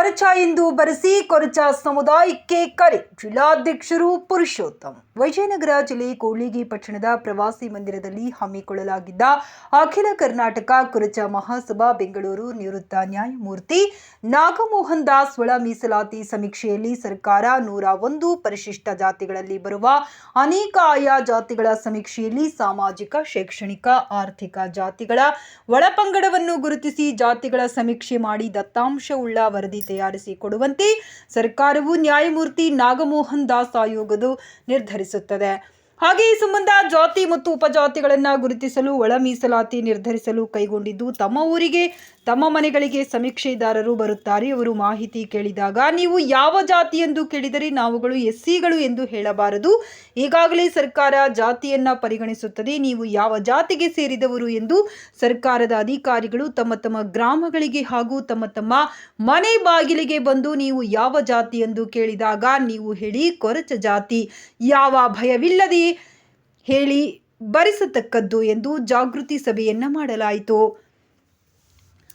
ಕೊರಚ ಎಂದು ಬರೆಸಿ, ಕೊರಚ ಸಮುದಾಯಕ್ಕೆ ಕರೆ. ಜಿಲ್ಲಾಧ್ಯಕ್ಷರು ಪುರುಷೋತ್ತಮ್. ವಿಜಯನಗರ ಜಿಲ್ಲೆ ಕೋಳಿಗಿ ಪಟ್ಟಣದ ಪ್ರವಾಸಿ ಮಂದಿರದಲ್ಲಿ ಹಮ್ಮಿಕೊಳ್ಳಲಾಗಿದ್ದ ಅಖಿಲ ಕರ್ನಾಟಕ ಕೊರಚ ಮಹಾಸಭಾ ಬೆಂಗಳೂರು ನಿವೃತ್ತ ನ್ಯಾಯಮೂರ್ತಿ ನಾಗಮೋಹನ್ ದಾಸ್ ಒಳ ಮೀಸಲಾತಿ ಸಮೀಕ್ಷೆಯಲ್ಲಿ ಸರ್ಕಾರ ನೂರ ಒಂದು ಪರಿಶಿಷ್ಟ ಜಾತಿಗಳಲ್ಲಿ ಬರುವ ಅನೇಕ ಆಯಾ ಜಾತಿಗಳ ಸಮೀಕ್ಷೆಯಲ್ಲಿ ಸಾಮಾಜಿಕ, ಶೈಕ್ಷಣಿಕ, ಆರ್ಥಿಕ ಜಾತಿಗಳ ಒಳಪಂಗಡವನ್ನು ಗುರುತಿಸಿ ಜಾತಿಗಳ ಸಮೀಕ್ಷೆ ಮಾಡಿ ದತ್ತಾಂಶವುಳ್ಳ ವರದಿ ತಯಾರಿಸಿ ಕೊಡುವಂತೆ ಸರ್ಕಾರವು ನ್ಯಾಯಮೂರ್ತಿ ನಾಗಮೋಹನ್ ದಾಸ್ ಆಯೋಗದು ನಿರ್ಧರಿಸುತ್ತದೆ. ಹಾಗೆ ಈ ಸಂಬಂಧ ಜಾತಿ ಮತ್ತು ಉಪಜಾತಿಗಳನ್ನು ಗುರುತಿಸಲು ಒಳ ಮೀಸಲಾತಿ ನಿರ್ಧರಿಸಲು ಕೈಗೊಂಡಿದ್ದು ತಮ್ಮ ಊರಿಗೆ ತಮ್ಮ ಮನೆಗಳಿಗೆ ಸಮೀಕ್ಷೆದಾರರು ಬರುತ್ತಾರೆ. ಅವರು ಮಾಹಿತಿ ಕೇಳಿದಾಗ, ನೀವು ಯಾವ ಜಾತಿ ಎಂದು ಕೇಳಿದರೆ ನಾವುಗಳು ಎಸ್ಸಿಗಳು ಎಂದು ಹೇಳಬಾರದು. ಈಗಾಗಲೇ ಸರ್ಕಾರ ಜಾತಿಯನ್ನ ಪರಿಗಣಿಸುತ್ತದೆ. ನೀವು ಯಾವ ಜಾತಿಗೆ ಸೇರಿದವರು ಎಂದು ಸರ್ಕಾರದ ಅಧಿಕಾರಿಗಳು ತಮ್ಮ ತಮ್ಮ ಗ್ರಾಮಗಳಿಗೆ ಹಾಗೂ ತಮ್ಮ ತಮ್ಮ ಮನೆ ಬಾಗಿಲಿಗೆ ಬಂದು ನೀವು ಯಾವ ಜಾತಿ ಎಂದು ಕೇಳಿದಾಗ, ನೀವು ಹೇಳಿ ಕೊರಚ ಜಾತಿ. ಯಾವ ಭಯವಿಲ್ಲದೆ ಹೇಳಿ ಭರಿಸತಕ್ಕದ್ದು ಎಂದು ಜಾಗೃತಿ ಸಭೆಯನ್ನ ಮಾಡಲಾಯಿತು.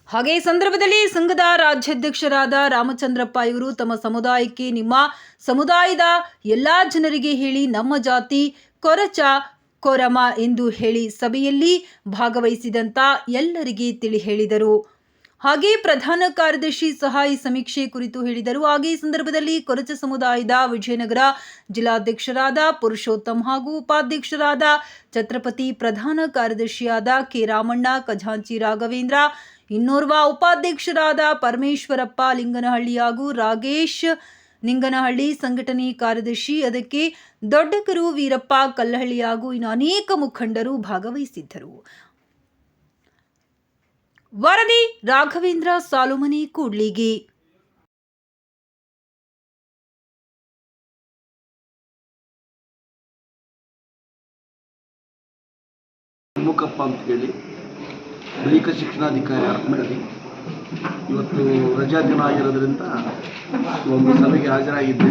ಹಾಗೆ ಈ ಸಂದರ್ಭದಲ್ಲಿ ಸಂಘದ ರಾಜ್ಯಾಧ್ಯಕ್ಷರಾದ ರಾಮಚಂದ್ರಪ್ಪ ಇವರು ತಮ್ಮ ಸಮುದಾಯಕ್ಕೆ ನಿಮ್ಮ ಸಮುದಾಯದ ಎಲ್ಲಾ ಜನರಿಗೆ ಹೇಳಿ ನಮ್ಮ ಜಾತಿ ಕೊರಚ ಕೊರಮ ಎಂದು ಹೇಳಿ ಸಭೆಯಲ್ಲಿ ಭಾಗವಹಿಸಿದಂತ ಎಲ್ಲರಿಗೆ ತಿಳಿ ಹೇಳಿದರು. ಹಾಗೆ ಪ್ರಧಾನ ಕಾರ್ಯದರ್ಶಿ ಸಹ ಈ ಸಮೀಕ್ಷೆ ಕುರಿತು ಹೇಳಿದರು. ಹಾಗೆ ಈ ಸಂದರ್ಭದಲ್ಲಿ ಕೊರಚ ಸಮುದಾಯದ ವಿಜಯನಗರ ಜಿಲ್ಲಾಧ್ಯಕ್ಷರಾದ ಪುರುಷೋತ್ತಮ್ ಹಾಗೂ ಉಪಾಧ್ಯಕ್ಷರಾದ ಛತ್ರಪತಿ ಪ್ರಧಾನ ಕಾರ್ಯದರ್ಶಿಯಾದ ಕೆ ರಾಮಣ್ಣ, ಖಜಾಂಚಿ ರಾಘವೇಂದ್ರ ಇನ್ನೋರ್ವ ಉಪಾಧ್ಯಕ್ಷರಾದ ಪರಮೇಶ್ವರಪ್ಪ ಲಿಂಗನಹಳ್ಳಿ ಹಾಗೂ ರಾಗೇಶ್ ನಿಂಗನಹಳ್ಳಿ ಸಂಘಟನೆ ಕಾರ್ಯದರ್ಶಿ, ಅದಕ್ಕೆ ದೊಡ್ಡಕರು ವೀರಪ್ಪ ಕಲ್ಲಹಳ್ಳಿ ಹಾಗೂ ಇನ್ನು ಅನೇಕ ಮುಖಂಡರು ಭಾಗವಹಿಸಿದ್ದರು. ವರದಿ, ರಾಘವೇಂದ್ರ ಸಾಲುಮನಿ, ಕೂಡ್ಲಿಗಿ. ಮುಖಪ್ಪ ಅಂತ ಹೇಳಿ ದೈಹಿಕ ಶಿಕ್ಷಣಾಧಿಕಾರಿ ಅರ್ಪಣೆಯಲ್ಲಿ ಇವತ್ತು ರಜಾ ದಿನ ಆಗಿರೋದ್ರಿಂದ ಒಂದು ಸಭೆಗೆ ಹಾಜರಾಗಿದ್ದೆ.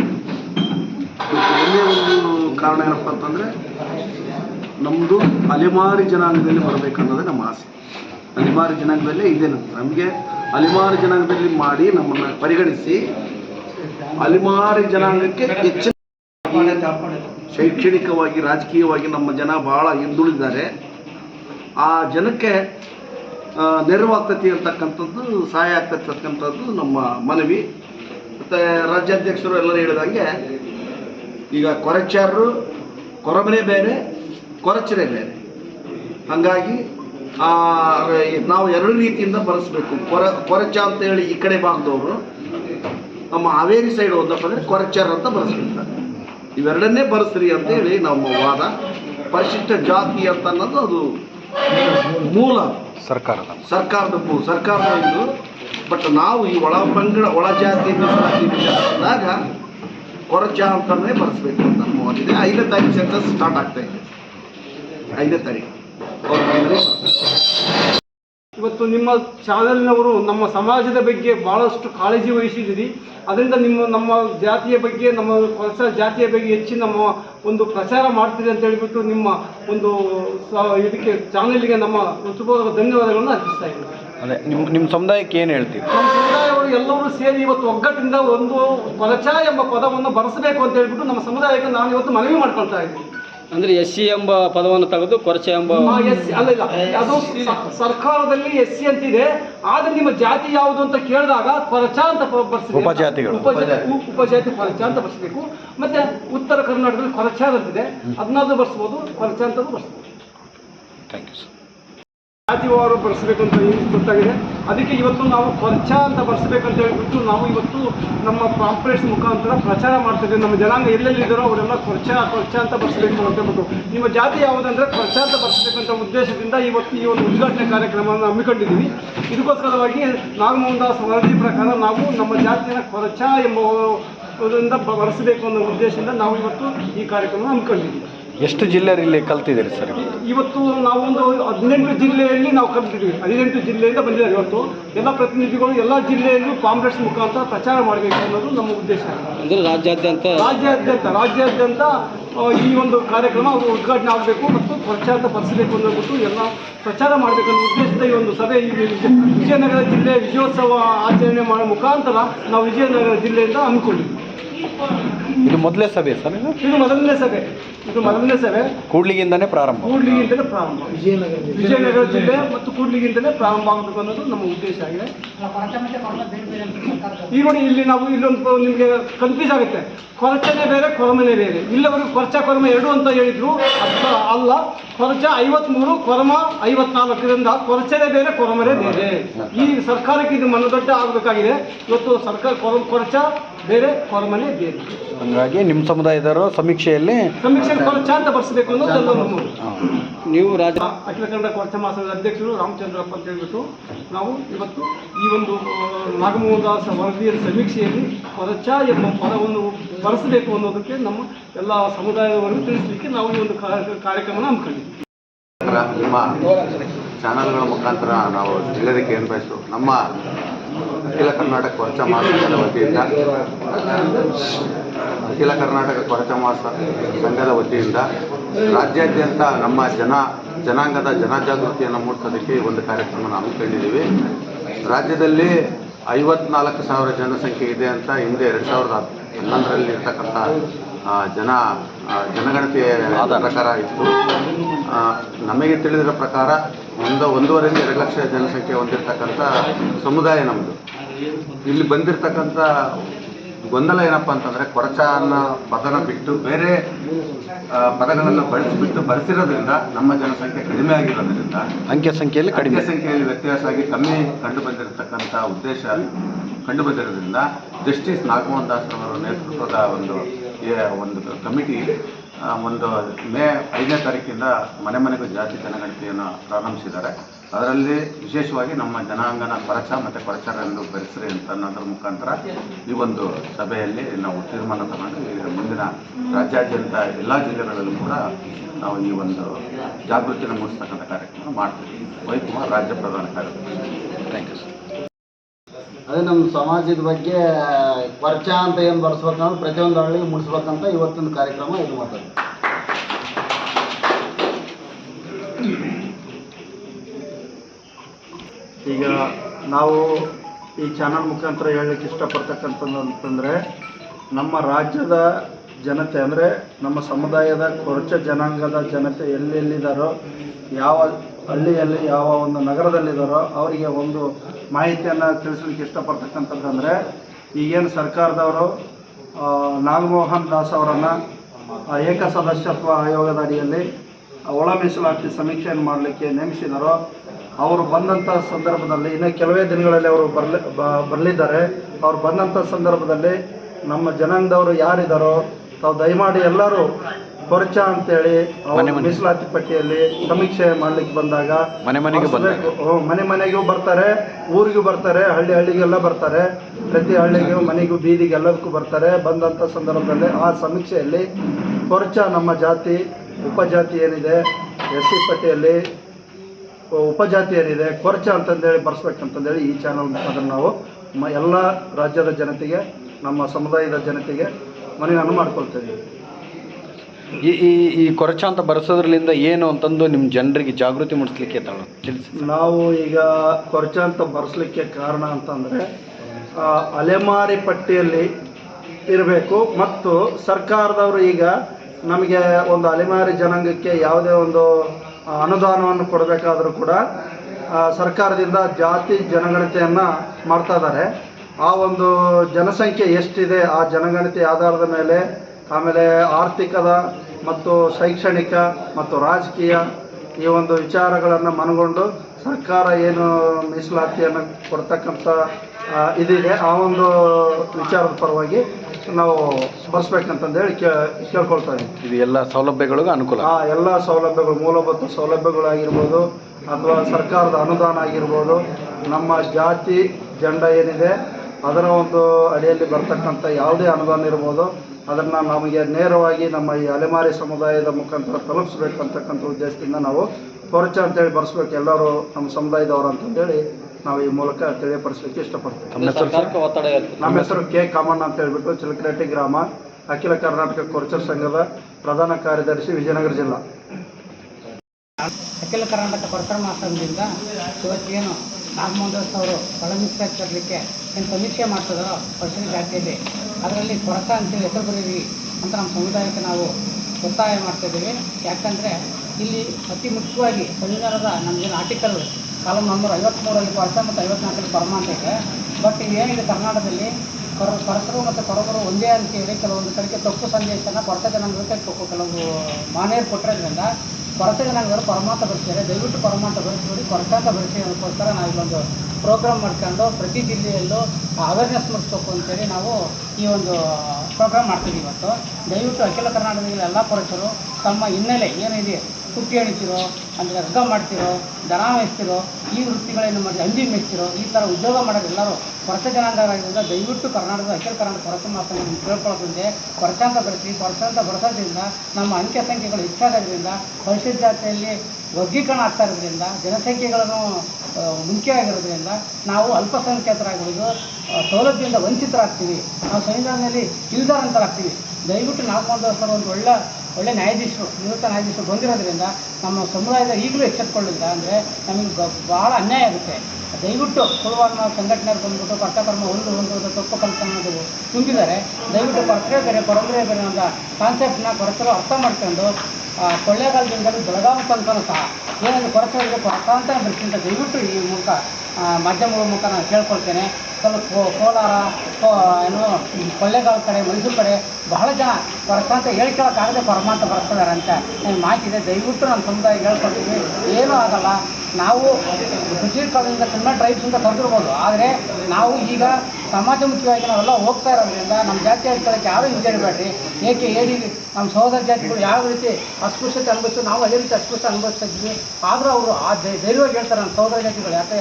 ಒಂದೇ ಒಂದು ಕಾರಣ ಏನಪ್ಪ ಅಂತಂದರೆ ನಮ್ಮದು ಅಲೆಮಾರಿ ಜನಾಂಗದಲ್ಲಿ ಬರಬೇಕನ್ನೋದೇ ನಮ್ಮ ಆಸೆ. ಅಲೆಮಾರಿ ಜನಾಂಗದಲ್ಲೇ ಇದೆ ನಮ್ಗೆ ನಮಗೆ ಅಲೆಮಾರಿ ಜನಾಂಗದಲ್ಲಿ ಮಾಡಿ ನಮ್ಮನ್ನು ಪರಿಗಣಿಸಿ ಅಲೆಮಾರಿ ಜನಾಂಗಕ್ಕೆ ಹೆಚ್ಚಿನ ಶೈಕ್ಷಣಿಕವಾಗಿ, ರಾಜಕೀಯವಾಗಿ ನಮ್ಮ ಜನ ಭಾಳ ಹಿಂದುಳಿದಿದ್ದಾರೆ. ಆ ಜನಕ್ಕೆ ನೆರವಾಗ್ತತಿ ಅಂತಕ್ಕಂಥದ್ದು, ಸಹಾಯ ಆಗ್ತತಿ ನಮ್ಮ ಮನವಿ. ಮತ್ತು ರಾಜ್ಯಾಧ್ಯಕ್ಷರು ಎಲ್ಲರೂ ಹೇಳಿದಂಗೆ, ಈಗ ಕೊರಚಾರರು ಕೊರಮನೆ ಬೇರೆ ಕೊರಚರೆ ಬೇರೆ ಹಾಗಾಗಿ ನಾವು ಎರಡು ರೀತಿಯಿಂದ ಬರೆಸ್ಬೇಕು ಕೊರ, ಕೊರಚ ಅಂತ ಹೇಳಿ ಈ ಕಡೆ ಭಾಗದವರು ನಮ್ಮ ಹಾವೇರಿ ಸೈಡ್ ಹೋದಪ್ಪ ಅಂದರೆ ಕೊರಚರ್ ಅಂತ ಬರೆಸ್ಬಿಡ್ತಾರೆ ಇವೆರಡನ್ನೇ ಬರೆಸ್ರಿ ಅಂತ ಹೇಳಿ ನಮ್ಮ ವಾದ. ಪರಿಶಿಷ್ಟ ಜಾತಿ ಅಂತ ಅನ್ನೋದು ಅದು ಮೂಲ ಸರ್ಕಾರದ. ಸರ್ಕಾರದ ಮೂಲ ಸರ್ಕಾರದ ಇದು. ಬಟ್ ನಾವು ಈ ಒಳ ಪಂಗಡ ಒಳ ಜಾತಿ ಬಂದಾಗ ಹೊರ ಅಂತಲೇ ಬರೆಸ್ಬೇಕು ಅಂತ ವಾದಿದೆ ಐದನೇ ತಾರೀಕು ಸೆನ್ಸಸ್ ಸ್ಟಾರ್ಟ್ ಆಗ್ತಾ ಇದೆ. ಐದನೇ ತಾರೀಕು. ಇವತ್ತು ನಿಮ್ಮ ಚಾನೆಲ್ನವರು ನಮ್ಮ ಸಮಾಜದ ಬಗ್ಗೆ ಭಾಳಷ್ಟು ಕಾಳಜಿ ವಹಿಸಿದ್ದೀರಿ. ಅದರಿಂದ ನಿಮ್ಮ ನಮ್ಮ ಜಾತಿಯ ಬಗ್ಗೆ ನಮ್ಮ ಹೊಸ ಜಾತಿಯ ಬಗ್ಗೆ ಹೆಚ್ಚಿನ ನಮ್ಮ ಒಂದು ಪ್ರಚಾರ ಮಾಡ್ತೀರಿ ಅಂತ ಹೇಳಿಬಿಟ್ಟು ನಿಮ್ಮ ಒಂದು ಇದಕ್ಕೆ ಚಾನೆಲ್ಗೆ ನಮ್ಮ ಶುಭ ಧನ್ಯವಾದಗಳನ್ನು ಅರ್ಪಿಸ್ತಾ ಇದ್ದೀನಿ. ಅದೇ ನಿಮ್ಮ ನಿಮ್ಮ ಸಮುದಾಯಕ್ಕೆ ಏನು ಹೇಳ್ತೀವಿ ನಮ್ಮ ಸಮುದಾಯವರು ಎಲ್ಲರೂ ಸೇರಿ ಇವತ್ತು ಒಗ್ಗಟ್ಟಿಂದ ಒಂದು ಕೊಲಚ ಎಂಬ ಪದವನ್ನು ಬರೆಸಬೇಕು ಅಂತ ಹೇಳ್ಬಿಟ್ಟು ನಮ್ಮ ಸಮುದಾಯಕ್ಕೆ ನಾನು ಇವತ್ತು ಮನವಿ ಮಾಡ್ಕೊಳ್ತಾ ಇದ್ದೀನಿ. ಅಂದ್ರೆ ಎಸ್ ಸಿ ಎಂಬ ಪದವನ್ನು ತೆಗೆದು ಕೊರಚೆ ಎಂಬ ಎಸ್ ಅಲ್ಲ ಇಲ್ಲ. ಅದು ಸರ್ಕಾರದಲ್ಲಿ ಎಸ್ ಸಿ ಅಂತಿದೆ. ಆದ್ರೆ ನಿಮ್ಮ ಜಾತಿ ಯಾವುದು ಅಂತ ಕೇಳಿದಾಗ ಕೊರಚ ಅಂತ. ಉಪಜಾತಿಗಳು. ಉಪಜಾ- ಉಪಜಾತಿ. ಕೊರಚ ಅಂತ ಬರ್ಸ್ಬೇಕು. ಮತ್ತೆ ಉತ್ತರ ಕರ್ನಾಟಕದಲ್ಲಿ ಕೊರಚ ಅಂತಿದೆ. ಅದನ್ನಾದ್ರೂ ಬರ್ಸ್ಬೋದು ಕೊರಚ ಅಂತ ಬರ್ಸ್ಬೋದು. ಥ್ಯಾಂಕ್ ಯು ಸರ್ ಜಾತಿವಾರು ಅಂತ ನಿಮ್ಗೆ ಗೊತ್ತಾಗಿದೆ. ಅದಕ್ಕೆ ಇವತ್ತು ನಾವು ಪರ್ಚ ಅಂತ ಬರ್ಸ್ಬೇಕು ಅಂತ ಹೇಳ್ಬಿಟ್ಟು ನಾವು ಇವತ್ತು ನಮ್ಮ ಪಾಂಪ್ಲೇಟ್ಸ್ ಮುಖಾಂತರ ಪ್ರಚಾರ ಮಾಡ್ತಿದ್ದೀವಿ ನಮ್ಮ ಜನಾಂಗ ಎಲ್ಲೆಲ್ಲಿದ್ದಾರೋ ಅವರೆಲ್ಲ ಪರ್ಚ ಪರ್ಚ ಅಂತ ಬರೆಸಬೇಕು ಅಂತ ಹೇಳ್ಬಿಟ್ಟು. ನಿಮ್ಮ ಜಾತಿ ಯಾವುದಂದ್ರೆ ಪರ್ಚ ಅಂತ ಬರೆಸಬೇಕಂತ ಉದ್ದೇಶದಿಂದ ಇವತ್ತು ಈ ಒಂದು ಉದ್ಘಾಟನೆ ಕಾರ್ಯಕ್ರಮವನ್ನು ಹಮ್ಮಿಕೊಂಡಿದ್ದೀವಿ. ಇದಕ್ಕೋಸ್ಕರವಾಗಿ ನಾಗಮೋಹನ್ ವರದಿ ಪ್ರಕಾರ ನಾವು ನಮ್ಮ ಜಾತಿಯನ್ನು ಕೊರಚ ಎಂಬ ಬರೆಸಬೇಕು ಅನ್ನೋ ಉದ್ದೇಶದಿಂದ ನಾವು ಇವತ್ತು ಈ ಕಾರ್ಯಕ್ರಮ ಹಮ್ಮಿಕೊಂಡಿದ್ದೀವಿ. ಎಷ್ಟು ಜಿಲ್ಲೆಯಲ್ಲಿ ಇಲ್ಲಿ ಕಲ್ತಿದ್ದೀರಿ ಸರ್? ಇವತ್ತು ನಾವೊಂದು ಹದಿನೆಂಟು ಜಿಲ್ಲೆಯಲ್ಲಿ ನಾವು ಕಲ್ತಿದ್ದೀವಿ. ಹದಿನೆಂಟು ಜಿಲ್ಲೆಯಿಂದ ಬಂದಿದ್ದಾರೆ ಇವತ್ತು. ಎಲ್ಲ ಪ್ರತಿನಿಧಿಗಳು ಎಲ್ಲ ಜಿಲ್ಲೆಯಲ್ಲೂ ಕಾಂಗ್ರೆಸ್ ಮುಖಾಂತರ ಪ್ರಚಾರ ಮಾಡಬೇಕು ಅನ್ನೋದು ನಮ್ಮ ಉದ್ದೇಶ. ಅಂದರೆ ರಾಜ್ಯಾದ್ಯಂತ ರಾಜ್ಯಾದ್ಯಂತ ರಾಜ್ಯಾದ್ಯಂತ ಈ ಒಂದು ಕಾರ್ಯಕ್ರಮ ಉದ್ಘಾಟನೆ ಆಗಬೇಕು ಮತ್ತು ಪ್ರಚಾರದ ಪಡಿಸಬೇಕು ಅನ್ನೋದು ಎಲ್ಲ ಪ್ರಚಾರ ಮಾಡಬೇಕು ಅನ್ನೋ ಉದ್ದೇಶದ ಈ ಒಂದು ಸಭೆ ಈ ವಿಜಯ- ವಿಜಯನಗರ ಜಿಲ್ಲೆ ವಿಜಯೋತ್ಸವ ಆಚರಣೆ ಮಾಡೋ ಮುಖಾಂತರ ನಾವು ವಿಜಯನಗರ ಜಿಲ್ಲೆಯಿಂದ ಅಂದ್ಕೊಂಡಿದ್ದೀವಿ ಇದು ಮೊದಲೇ ಸಭೆ ಸರ್ ಇದು ಮೊದಲನೇ ಸಭೆ. ಇದು ಮೊದಲನೇ ಸಭೆ. ಕೂಡ್ಲಿಗಿಂದನೇ ಪ್ರಾರಂಭ. ಕೂಡ್ಲಿಗಿಂತಲೇ ಪ್ರಾರಂಭ. ವಿಜಯನಗರ ಜಿಲ್ಲೆ. ಮತ್ತು ಕೂಡ್ಲಿಗಿಂತಲೇ ಪ್ರಾರಂಭ ಆಗಬೇಕು ಅನ್ನೋದು ನಮ್ಮ ಉದ್ದೇಶ ಆಗಿದೆ. ಈ ನೋಡಿ ಇಲ್ಲಿ ನಾವು ಇಲ್ಲೊಂದು ನಿಮಗೆ ಕನ್ಫ್ಯೂಸ್ ಆಗುತ್ತೆ. ಕೊರಚನೆ ಬೇರೆ ಕೊರಮನೆ ಬೇರೆ. ಇಲ್ಲವರೆಗೂ ಕೊರಚ ಕೊರಮ ಎರಡು ಅಂತ ಹೇಳಿದ್ರು. ಅದು ಅಲ್ಲ. ಕೊರಚ ಐವತ್ಮೂರು ಕೊರಮ ಐವತ್ನಾಲ್ಕರಿಂದ ಕೊರಚನೆ ಬೇರೆ ಕೊರಮನೆ ಬೇರೆ. ಈ ಸರ್ಕಾರಕ್ಕೆ ಇದು ಮನದೊಡ್ಡ ಆಗಬೇಕಾಗಿದೆ. ಇವತ್ತು ಸರ್ಕಾರ ಕೊರ ಕೊರಚ ಬೇರೆ ಕೊರಮನೆ ಬೇರೆ. ಹಂಗಾಗಿ ನಿಮ್ಮ ಸಮುದಾಯದವರು ಸಮೀಕ್ಷೆಯಲ್ಲಿ ಸಮೀಕ್ಷೆ ಕೊರಚ ಅಂತ ಬರ್ಸಬೇಕು ಅನ್ನೋದು ನೀವು ರಾಜ ಅಖಿಲ ಕನ್ನಡ ಕೊರಚ ಮಾಸದ ಅಧ್ಯಕ್ಷರು ರಾಮಚಂದ್ರಪ್ಪ ಅಂತ ಹೇಳ್ಬಿಟ್ಟು ನಾವು ಇವತ್ತು ಈ ಒಂದು ಆ, ನಾಗಮೋಹದಾಸ ವರದಿಯ ಸಮೀಕ್ಷೆಯಲ್ಲಿ ಕೊರಚ ಎಂಬ ಪದವನ್ನು ಬಳಸಬೇಕು ಅನ್ನೋದಕ್ಕೆ ನಮ್ಮ ಎಲ್ಲ ಸಮುದಾಯದವರು ತಿಳಿಸಲಿಕ್ಕೆ ನಾವು ಈ ಒಂದು ಕಾರ್ಯ- ಕಾರ್ಯಕ್ರಮನ ಹಮ್ಮಿಕೊಂಡಿದ್ದೀವಿ. ನಿಮ್ಮ ಚಾನಲ್ಗಳ ಮುಖಾಂತರ ನಾವು ತಿಳಿಯೋದಕ್ಕೆ ಏನು ಬಯಸ್ತು ನಮ್ಮ ಅಖಿಲ ಕರ್ನಾಟಕ ಕೊರಚ ಮಾಸದ ವತಿಯಿಂದ ಅಖಿಲ ಕರ್ನಾಟಕ ಕೊರಚ ಮಾಸ ಸಂಘದ ವತಿಯಿಂದ ರಾಜ್ಯಾದ್ಯಂತ ನಮ್ಮ ಜನ, ಜನಾಂಗದ ಜನಜಾಗೃತಿಯನ್ನು ಮೂಡಿಸೋದಕ್ಕೆ ಒಂದು ಕಾರ್ಯಕ್ರಮನ ಹಮ್ಮಿಕೊಂಡಿದ್ದೀವಿ ರಾಜ್ಯದಲ್ಲಿ ಐವತ್ನಾಲ್ಕು ಸಾವಿರ ಜನಸಂಖ್ಯೆ ಇದೆ ಅಂತ ಹಿಂದೆ ಎರಡು ಸಾವಿರದ ಹನ್ನೊಂದರಲ್ಲಿ ಇರ್ತಕ್ಕಂಥ ಜನ ಜನಗಣತಿಯ ಪ್ರಕಾರ ಇತ್ತು. ನಮಗೆ ತಿಳಿದಿರೋ ಪ್ರಕಾರ ಒಂದು, ಒಂದೂವರೆಯಿಂದ ಎರಡು ಲಕ್ಷ ಜನಸಂಖ್ಯೆ ಹೊಂದಿರತಕ್ಕಂಥ ಸಮುದಾಯ ನಮ್ಮದು ಇಲ್ಲಿ ಬಂದಿರತಕ್ಕಂಥ ಗೊಂದಲ ಏನಪ್ಪ ಅಂತಂದರೆ ಕೊರಚ ಅನ್ನೋ ಪದನ ಬಿಟ್ಟು ಬೇರೆ ಪದಗಳನ್ನು ಬಳಸಿಬಿಟ್ಟು ಬಳಸಿರೋದ್ರಿಂದ ನಮ್ಮ ಜನಸಂಖ್ಯೆ ಕಡಿಮೆ ಆಗಿರೋದ್ರಿಂದ ಅಂಕೆ ಸಂಖ್ಯೆಯಲ್ಲಿ ಕಡಿಮೆ. ಸಂಖ್ಯೆಯಲ್ಲಿ ವ್ಯತ್ಯಾಸ ಆಗಿ ಕಮ್ಮಿ ಕಂಡು ಬಂದಿರತಕ್ಕಂಥ ಉದ್ದೇಶ ಕಂಡು ಬಂದಿರೋದ್ರಿಂದ ಜಸ್ಟಿಸ್ ನಾಗಮೋಹನ್ ದಾಸ್ ಅವರ ನೇತೃತ್ವದ ಒಂದು ಒಂದು ಕಮಿಟಿ ಒಂದು ಮೇ ಐದನೇ ತಾರೀಕಿಂದ ಮನೆ ಮನೆಗೂ ಜಾತಿ ಜನಗಣತಿಯನ್ನು ಪ್ರಾರಂಭಿಸಿದ್ದಾರೆ. ಅದರಲ್ಲಿ ವಿಶೇಷವಾಗಿ ನಮ್ಮ ಜನಾಂಗನ ಕೊರಚ ಮತ್ತು ಕೊರಚರೆಂದು ಬೆರೆಸ್ರಿ ಅಂತ ಅನ್ನೋದ್ರ ಮುಖಾಂತರ ಈ ಒಂದು ಸಭೆಯಲ್ಲಿ ನಾವು ತೀರ್ಮಾನ ತಗೊಂಡು ಈಗ ಮುಂದಿನ ರಾಜ್ಯಾದ್ಯಂತ ಎಲ್ಲ ಜಿಲ್ಲೆಗಳಲ್ಲೂ ಕೂಡ ನಾವು ಈ ಒಂದು ಜಾಗೃತಿ ಮೂಡಿಸ್ತಕ್ಕಂಥ ಕಾರ್ಯಕ್ರಮ ಮಾಡ್ತೀವಿ. ವೈಕುಮಾರ್ ರಾಜ್ಯ ಪ್ರಧಾನ ಕಾರ್ಯದರ್ಶಿ. ಥ್ಯಾಂಕ್ ಯು ಸರ್ ಅದೇ ನಮ್ಮ ಸಮಾಜದ ಬಗ್ಗೆ ವರ್ಚ ಅಂತ ಏನು ಬರೆಸ್ಬೇಕಂದ್ರೆ ಪ್ರತಿಯೊಂದು ಹಳ್ಳಿಗೆ ಮುಡಿಸ್ಬೇಕಂತ ಇವತ್ತಿನ ಕಾರ್ಯಕ್ರಮ ಇದು ಮಾಡ್ತಾರೆ. ಈಗ ನಾವು ಈ ಚಾನಲ್ ಮುಖಾಂತರ ಹೇಳಲಿಕ್ಕೆ ಇಷ್ಟಪಡ್ತಕ್ಕಂಥದ್ದು ಅಂತಂದರೆ, ನಮ್ಮ ರಾಜ್ಯದ ಜನತೆ, ಅಂದರೆ ನಮ್ಮ ಸಮುದಾಯದ ಕೊರಚ ಜನಾಂಗದ ಜನತೆ ಎಲ್ಲೆಲ್ಲಿದ್ದಾರೋ ಯಾವ ಹಳ್ಳಿಯಲ್ಲಿ ಯಾವ ಒಂದು ನಗರದಲ್ಲಿದ್ದಾರೋ ಅವರಿಗೆ ಒಂದು ಮಾಹಿತಿಯನ್ನು ತಿಳಿಸ್ಲಿಕ್ಕೆ ಇಷ್ಟಪಡ್ತಕ್ಕಂಥದ್ದು ಅಂದರೆ, ಈಗೇನು ಸರ್ಕಾರದವರು ನಾಗಮೋಹನ್ ದಾಸ್ ಅವರನ್ನು ಏಕ ಸದಸ್ಯತ್ವ ಆಯೋಗದ ಅಡಿಯಲ್ಲಿ ಒಳ ಮೀಸಲಾತಿ ಸಮೀಕ್ಷೆಯನ್ನು ಮಾಡಲಿಕ್ಕೆ ನೇಮಿಸಿದಾರೋ ಅವರು ಬಂದಂಥ ಸಂದರ್ಭದಲ್ಲಿ ಇನ್ನು ಕೆಲವೇ ದಿನಗಳಲ್ಲಿ ಅವರು ಬರಲಿ ಬರಲಿದ್ದಾರೆ ಅವ್ರು ಬಂದಂಥ ಸಂದರ್ಭದಲ್ಲಿ ನಮ್ಮ ಜನಾಂಗದವರು ಯಾರಿದ್ದಾರೋ ತಾವು ದಯಮಾಡಿ ಎಲ್ಲರೂ ಕೊರಚ ಅಂತೇಳಿ. ಮೀಸಲಾತಿ ಪಟ್ಟಿಯಲ್ಲಿ ಸಮೀಕ್ಷೆ ಮಾಡ್ಲಿಕ್ಕೆ ಬಂದಾಗ ಮನೆ ಮನೆಗೆ. ಮನೆ ಮನೆಗೂ ಬರ್ತಾರೆ ಊರಿಗೂ ಬರ್ತಾರೆ ಹಳ್ಳಿ ಹಳ್ಳಿಗೆಲ್ಲ ಬರ್ತಾರೆ ಪ್ರತಿ ಹಳ್ಳಿಗೂ ಮನೆಗೂ ಬೀದಿಗೆ ಎಲ್ಲದಕ್ಕೂ ಬರ್ತಾರೆ ಬಂದಂಥ ಸಂದರ್ಭದಲ್ಲಿ ಆ ಸಮೀಕ್ಷೆಯಲ್ಲಿ ಕೊರಚ ನಮ್ಮ ಜಾತಿ ಉಪಜಾತಿ ಏನಿದೆ ಎಸ್ ಸಿ ಪಟ್ಟಿಯಲ್ಲಿ ಉಪಜಾತಿ ಏನಿದೆ ಕೊರಚ ಅಂತಂದೇಳಿ ಬರ್ಸ್ಬೇಕಂತಂದೇಳಿ ಈ ಚಾನಲ್ ಮುಖಾಂತರ ನಾವು ಮ ಎಲ್ಲ ರಾಜ್ಯದ ಜನತೆಗೆ ನಮ್ಮ ಸಮುದಾಯದ ಜನತೆಗೆ ಮನವಿಯನ್ನು ಮಾಡ್ಕೊಳ್ತೇವೆ ಈ ಈ ಈ ಕೊರಚ ಅಂತ ಬರೆಸೋದ್ರಲ್ಲಿಂದ ಏನು ಅಂತಂದು ನಿಮ್ಮ ಜನರಿಗೆ ಜಾಗೃತಿ ಮೂಡಿಸ್ಲಿಕ್ಕೆ ತಾಳು ತಿಳಿಸಿ ನಾವು ಈಗ ಕೊರಚ ಅಂತ ಬರೆಸ್ಲಿಕ್ಕೆ ಕಾರಣ ಅಂತಂದರೆ ಅಲೆಮಾರಿ ಪಟ್ಟಿಯಲ್ಲಿ ಇರಬೇಕು ಮತ್ತು ಸರ್ಕಾರದವರು ಈಗ ನಮಗೆ ಒಂದು ಅಲೆಮಾರಿ ಜನಾಂಗಕ್ಕೆ ಯಾವುದೇ ಒಂದು ಅನುದಾನವನ್ನು ಕೊಡಬೇಕಾದರೂ ಕೂಡ ಸರ್ಕಾರದಿಂದ ಜಾತಿ ಜನಗಣತಿಯನ್ನು ಮಾಡ್ತಾ ಇದ್ದಾರೆ. ಆ ಒಂದು ಜನಸಂಖ್ಯೆ ಎಷ್ಟಿದೆ, ಆ ಜನಗಣತಿ ಆಧಾರದ ಮೇಲೆ, ಆಮೇಲೆ ಆರ್ಥಿಕದ ಮತ್ತು ಶೈಕ್ಷಣಿಕ ಮತ್ತು ರಾಜಕೀಯ ಈ ಒಂದು ವಿಚಾರಗಳನ್ನು ಮನಗೊಂಡು ಸರ್ಕಾರ ಏನು ಮೀಸಲಾತಿಯನ್ನು ಕೊಡ್ತಕ್ಕಂಥ ಇದಿದೆ. ಆ ಒಂದು ವಿಚಾರದ ಪರವಾಗಿ ನಾವು ಬರ್ಸ್ಬೇಕಂತಂದೇಳಿ ಕೇ ಕೇಳ್ಕೊಳ್ತಾ ಇದ್ದೀವಿ. ಇದು ಎಲ್ಲ ಸೌಲಭ್ಯಗಳಿಗೂ ಅನುಕೂಲ. ಆ ಎಲ್ಲ ಸೌಲಭ್ಯಗಳು ಮೂಲಭೂತ ಸೌಲಭ್ಯಗಳಾಗಿರ್ಬೋದು ಅಥವಾ ಸರ್ಕಾರದ ಅನುದಾನ ಆಗಿರ್ಬೋದು ನಮ್ಮ ಜಾತಿ ಜಂಡ ಏನಿದೆ ಅದರ ಒಂದು ಅಡಿಯಲ್ಲಿ ಬರ್ತಕ್ಕಂಥ ಯಾವುದೇ ಅನುದಾನ ಇರ್ಬೋದು ಅದನ್ನು ನಮಗೆ ನೇರವಾಗಿ ನಮ್ಮ ಈ ಅಲೆಮಾರಿ ಸಮುದಾಯದ ಮುಖಾಂತರ ತಲುಪಿಸ್ಬೇಕಂತಕ್ಕಂಥ ಉದ್ದೇಶದಿಂದ ನಾವು ಕೊರಚ ಅಂತೇಳಿ ಬರ್ಸ್ಬೇಕು ಎಲ್ಲರೂ ನಮ್ಮ ಸಮುದಾಯದವರು ಅಂತಂದೇಳಿ ನಾವು ಈ ಮೂಲಕ ತಿಳಿಯಪಡಿಸಲಿಕ್ಕೆ ಇಷ್ಟಪಡ್ತೀವಿ. ನಮ್ಮ ಹೆಸರು ಕೆ ಕಾಮಣ್ಣ ಅಂತ ಹೇಳ್ಬಿಟ್ಟು ಚಿಲಕರೆಟ್ಟಿ ಗ್ರಾಮ ಅಖಿಲ ಕರ್ನಾಟಕ ಕೊರ್ಚರ್ ಸಂಘದ ಪ್ರಧಾನ ಕಾರ್ಯದರ್ಶಿ ವಿಜಯನಗರ ಜಿಲ್ಲಾ. ಅಖಿಲ ಕರ್ನಾಟಕ ಕೊರಕರ ಮಹಾಸಂಘದಿಂದ ಇವತ್ತೇನು ನಾಗಮೋಹನ್ ಅವರು ಒಳಮಿಸ್ತಾ ತರಲಿಕ್ಕೆ ಏನು ಸಮೀಕ್ಷೆ ಮಾಡ್ತಿದಾರೋ ಪಶ್ಚಿಮ ಜಾತಿಯಲ್ಲಿ ಅದರಲ್ಲಿ ಕೊರತ ಅಂತೇಳಿ ಹೆಸರು ಬರೀರಿ ಅಂತ ನಮ್ಮ ಸಮುದಾಯಕ್ಕೆ ನಾವು ಒತ್ತಾಯ ಮಾಡ್ತಾಯಿದ್ದೀವಿ ಯಾಕಂದರೆ ಇಲ್ಲಿ ಅತಿ ಮುಖ್ಯವಾಗಿ ಸಂವಿಧಾನದ ನಮಗೇನು ಆರ್ಟಿಕಲ್ ಕಾಲಮ್ ನಂಬರ್ ಐವತ್ತ್ಮೂರಲ್ಲಿ ಪಾಠ ಮತ್ತು ಐವತ್ನಾಲ್ಕರಲ್ಲಿ ಪರಮ ಅಂತ ಇದೆ ಬಟ್ ಇದೇನಿದೆ ಕರ್ನಾಟಕದಲ್ಲಿ? ಪರ ಪರಸರು ಮತ್ತು ಪರಬರು ಒಂದೇ ಅಂತೇಳಿ ಕೆಲವೊಂದು ಕಡೆಗೆ ತಪ್ಪು ಸಂದೇಶನ ಕೊರತೆ ಜನಾಂಗಕ್ಕೆ ಕೆಲವು ಮಾನ್ಯರು ಕೊಟ್ಟಿರೋದ್ರಿಂದ ಕೊರತೆ ಜನಾಂಗರು ಪರಮಾಂತ ಬರೆಸಿದ್ದಾರೆ ದಯವಿಟ್ಟು ಪರಮಾಂತ ಬರೆಸ್ಬಿಡಿ ಕೊರತಾಂತ ಬರೆಸಿ ಅದಕ್ಕೋಸ್ಕರ ನಾವು ಇಲ್ಲೊಂದು ಪ್ರೋಗ್ರಾಮ್ ಮಾಡ್ಕೊಂಡು ಪ್ರತಿ ಜಿಲ್ಲೆಯಲ್ಲೂ ಅವೇರ್ನೆಸ್ ಮೂಡಿಸ್ಬೇಕು ಅಂತೇಳಿ ನಾವು ಈ ಒಂದು ಪ್ರೋಗ್ರಾಮ್ ಮಾಡ್ತೀವಿ ಇವತ್ತು. ದಯವಿಟ್ಟು ಅಖಿಲ ಕರ್ನಾಟಕದಲ್ಲಿ ಎಲ್ಲ ಪುರುಷರು ತಮ್ಮ ಹಿನ್ನೆಲೆ ಏನಿದೆ ಕುಟ್ಟಿ ಎಣಿತಿರೋ ಅಂದರೆ ಹಗ್ಗ ಮಾಡ್ತಿರೋ, ದನ ಮೇಯಿಸ್ತಿರೋ, ಈ ವೃತ್ತಿಗಳೇನು ಮಾಡಿ, ಹಂದಿ ಮೇಯಿಸ್ತಿರೋ, ಈ ಥರ ಉದ್ಯೋಗ ಮಾಡೋರು ಎಲ್ಲರೂ ಕೊರತೆ ಜನಾಂಗರಾಗಿದ್ದರಿಂದ ದಯವಿಟ್ಟು ಕರ್ನಾಟಕದ ಅಖಿಲ ಕರ್ನಾಟಕ ಕೊರತೆ ಮಾತ್ರ ಕೊರತೆ ಅಂತ ಬರ್ತೀವಿ ಕೊರತೆ ಅಂತ ನಮ್ಮ ಅಂಕೆ ಸಂಖ್ಯೆಗಳು ಹೆಚ್ಚಾಗೋದ್ರಿಂದ ಪರಿಶಿಷ್ಟ ಜಾತಿಯಲ್ಲಿ ವರ್ಗೀಕರಣ ಆಗ್ತಾ ಇರೋದ್ರಿಂದ, ಜನಸಂಖ್ಯೆಗಳನ್ನು ಮುಖ್ಯವಾಗಿರೋದ್ರಿಂದ ನಾವು ಅಲ್ಪಸಂಖ್ಯಾತರಾಗಿರೋದು ಸೌಲಭ್ಯದಿಂದ ವಂಚಿತರಾಗ್ತೀವಿ. ನಾವು ಸಂವಿಧಾನದಲ್ಲಿ ಇಲ್ದಾರಂತರಾಗ್ತೀವಿ ದಯವಿಟ್ಟು ನಾವು ಒಂದು ಒಳ್ಳೆ ಒಳ್ಳೆ ನ್ಯಾಯಾಧೀಶರು, ನಿವೃತ್ತ ನ್ಯಾಯಾಧೀಶರು ಬಂದಿರೋದ್ರಿಂದ ನಮ್ಮ ಸಮುದಾಯದ ಈಗಲೂ ಎಚ್ಚೆತ್ಕೊಳ್ಳಿಲ್ಲ ಅಂದರೆ ನಮಗೆ ಭಾಳ ಅನ್ಯಾಯ ಆಗುತ್ತೆ. ದಯವಿಟ್ಟು ಪುಲ್ವಾಮಾ ಸಂಘಟನೆ ಬಂದ್ಬಿಟ್ಟು ಕರ್ತಕರ್ಮ ಒಂದು ಒಂದು ತಪ್ಪು ಅನ್ನೋದು ತುಂಬಿದ್ದಾರೆ. ದಯವಿಟ್ಟು ಪರಸ್ಪರ ಬೇರೆ ಪರಂಪರೆ ಬೇರೆ ಅನ್ನೋ ಕಾನ್ಸೆಪ್ಟ್ನ ಕೊರತರು ಅರ್ಥ ಮಾಡ್ಕೊಂಡು ಕೊಳ್ಳೇಗಾಲದಿಂದಲೂ ಕೊಳ್ಳೇಗಾಲದಿಂದ ಬೆಳಗಾವಿ ತನಕನೂ ಸಹ ಏನಾದರೂ ಕೊರತೆ ಇದ್ದರೆ ಕೊರತಾಂತ ಅಂತ ದಯವಿಟ್ಟು ಈ ಮೂಲಕ ಮಾಧ್ಯಮಗಳ ಮೂಲಕ ನಾನು ಕೇಳ್ಕೊಳ್ತೇನೆ. ಕೋ- ಕೋಲಾರ ಏನು, ಕೊಳ್ಳೇಗಾಲ ಕಡೆ, ಮೈಸೂರು ಕಡೆ ಬಹಳ ಜನ ಕೊರತಾಂತ ಹೇಳ್ಕೊಳಕ್ಕಾಗದೆ ಪರಮಾಂತ ಬರ್ತಿದ್ದಾರೆ ಅಂತ ನನ್ನ ಮಾತಿದೆ ದಯವಿಟ್ಟು ನಮ್ಮ ಸಮುದಾಯ ಹೇಳ್ಕೊಡ್ತೀವಿ. ಏನೂ ಆಗಲ್ಲ. ನಾವು ಬ್ರಿಟಿಷ್ ಕಾಲದಿಂದ ಕನ್ನಡ ಟ್ರೈಬ್ಸಿಂದ ಕರೆದಿರ್ಬೋದು. ಆದರೆ ನಾವು ಈಗ ಸಮಾಜಮುಖಿಯಾಗಿ ನಾವೆಲ್ಲ ಹೋಗ್ತಾ ಇರೋದ್ರಿಂದ ನಮ್ಮ ಜಾತಿ ಯಾರು ಯಾರೂ ಹಿಂಜರಿಬೇಡ್ರಿ. ಏಕೆ ಹೇಳಿ ನಮ್ಮ ಸಹೋದರ ಜಾತಿಗಳು ಯಾವ ರೀತಿ ಅಸ್ಪೃಶ್ಯತೆ ಅನುಭವಿಸ್ತು ನಾವು ಅದೇ ರೀತಿ ಅಸ್ಪೃಶ್ಯತೆ ಅನುಭವಿಸ್ತಾ ಇದ್ವಿ ಆದರೂ ಅವರು ಆ ಧೈರ್ಯವಾಗಿ ಹೇಳ್ತಾರೆ ನಮ್ಮ ಸಹೋದರ ಜಾತಿಗಳು. ಯಾಕೆ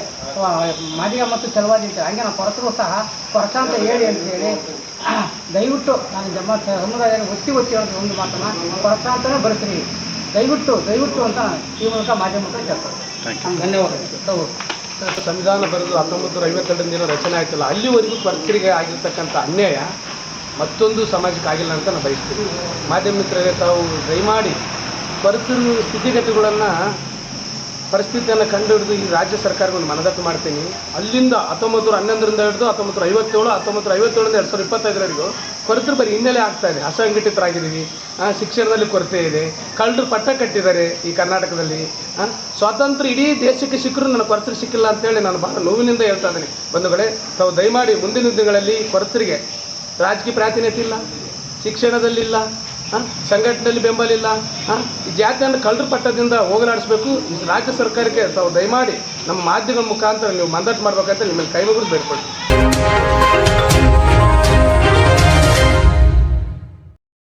ಮಾದಿಗ ಮತ್ತು ಚಲವಾದಿ ಅಂತ ಹಂಗೆ ನಾವು ಕೊರತರು ಸಹ ಕೊರತ ಅಂತ ಹೇಳಿ ಅಂತ ಹೇಳಿ ದಯವಿಟ್ಟು ನಾನು ಜಮ್ಮ ಸಮುದಾಯ ಒತ್ತಿ ಒತ್ತಿ ಅಂತ ಒಂದು ಮಾತನ್ನು ಕೊರತ ಅಂತಲೇ ಬರ್ತೀನಿ ದಯವಿಟ್ಟು ದಯವಿಟ್ಟು ಅಂತ ಈ ಮೂಲಕ ಮಾಧ್ಯಮಕ್ಕೆ ಕೇಳ್ತಾರೆ. ಧನ್ಯವಾದಗಳು. ಸಂವಿಧಾನ ಬರೆದು ಹತ್ತೊಂಬತ್ತು ನೂರ ಐವತ್ತೆರಡರಿಂದ ರಚನೆ ಆಯ್ತಲ್ಲ, ಅಲ್ಲಿವರೆಗೂ ಕೊರಚರಿಗೆ ಆಗಿರ್ತಕ್ಕಂಥ ಅನ್ಯಾಯ ಮತ್ತೊಂದು ಸಮಾಜಕ್ಕೆ ಆಗಿಲ್ಲ ಅಂತ ನಾನು ಬಯಸ್ತೀನಿ. ಮಾಧ್ಯಮ ಮಿತ್ರರೇ, ತಾವು ದಯಮಾಡಿ ಕೊರಚರು ಸ್ಥಿತಿಗತಿಗಳನ್ನು, ಪರಿಸ್ಥಿತಿಯನ್ನು ಕಂಡುಹಿಡಿದು ಈ ರಾಜ್ಯ ಸರ್ಕಾರವನ್ನು ಮನದಟ್ಟು ಮಾಡ್ತೀನಿ. ಅಲ್ಲಿಂದ ಹತ್ತೊಂಬತ್ತು ನೂರ ಹನ್ನೊಂದರಿಂದ ಹಿಡಿದು ಹತ್ತೊಂಬತ್ತು ನೂರ ಐವತ್ತೇಳು, ಹತ್ತೊಂಬತ್ತು ನೂರ ಐವತ್ತೇಳರಿಂದ ಎರಡು ಸಾವಿರದ ಇಪ್ಪತ್ತೈದರವರೆಗೂ ಕೊರತರು ಬರೀ ಹಿನ್ನೆಲೆ ಆಗ್ತಾ ಇದೆ. ಅಸಂಘಟಿತರಾಗಿದ್ದೀವಿ. ಶಿಕ್ಷಣದಲ್ಲಿ ಕೊರತೆ ಇದೆ. ಕಳ್ಳರು ಪಟ್ಟ ಕಟ್ಟಿದ್ದಾರೆ ಈ ಕರ್ನಾಟಕದಲ್ಲಿ. ಸ್ವಾತಂತ್ರ್ಯ ಇಡೀ ದೇಶಕ್ಕೆ ಸಿಕ್ಕರು ನನಗೆ ಕೊರತರು ಸಿಕ್ಕಿಲ್ಲ ಅಂತೇಳಿ ನಾನು ಬಹಳ ನೋವಿನಿಂದ ಹೇಳ್ತಾ ಇದ್ದೀನಿ. ಬಂಧುಗಳೇ ತಾವು ದಯಮಾಡಿ ಮುಂದಿನ ದಿನಗಳಲ್ಲಿ ಕೊರತರಿಗೆ ರಾಜಕೀಯ ಪ್ರಾತಿನಿಧ್ಯ ಇಲ್ಲ ಶಿಕ್ಷಣದಲ್ಲಿಲ್ಲ ಹಾಂ ಸಂಘಟನೆಯಲ್ಲಿ ಬೆಂಬಲ ಇಲ್ಲ ಆ, ಈ ಜಾತಿಯನ್ನು ಕಳ್ಳರು ಪಟ್ಟದಿಂದ ಹೋಗಲಾಡಿಸ್ಬೇಕು. ರಾಜ್ಯ ಸರ್ಕಾರಕ್ಕೆ ತಾವು ದಯಮಾಡಿ ನಮ್ಮ ಮಾಧ್ಯಮದ ಮುಖಾಂತರ ನೀವು ಮಂದಟ್ಟು ಮಾಡ್ಬೇಕಂತ ನಿಮ್ಮಲ್ಲಿ ಕೈ ಮುಗಿದು